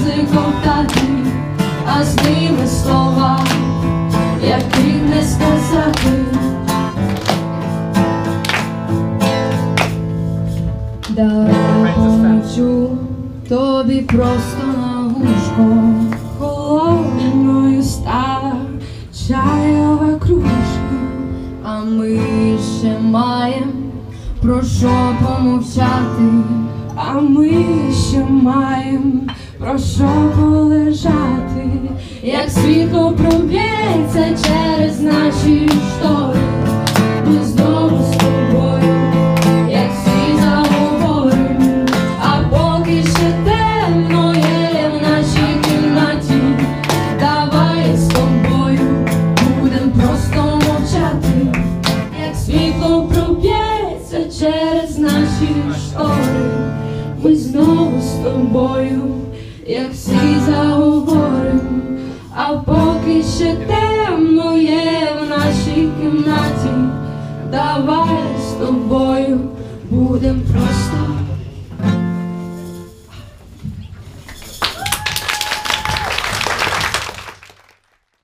язиком таким, а з ними слова, яких не сказати. Дарочу тобі просто на вушко, холодною стала чайова кружка, а ми ще маємо про що помовчати, а ми ще маємо про що полежати, як світло проб'ється через наші штори, ми знову з тобою, як всі заговорим, а поки ще темно є в нашій кімнаті, давай з тобою будем просто мовчати, як світло проб'ється через наші штори, ми знову з тобою, як всі заговоримо, а поки ще темно є в нашій кімнаті, давай з тобою будемо просто.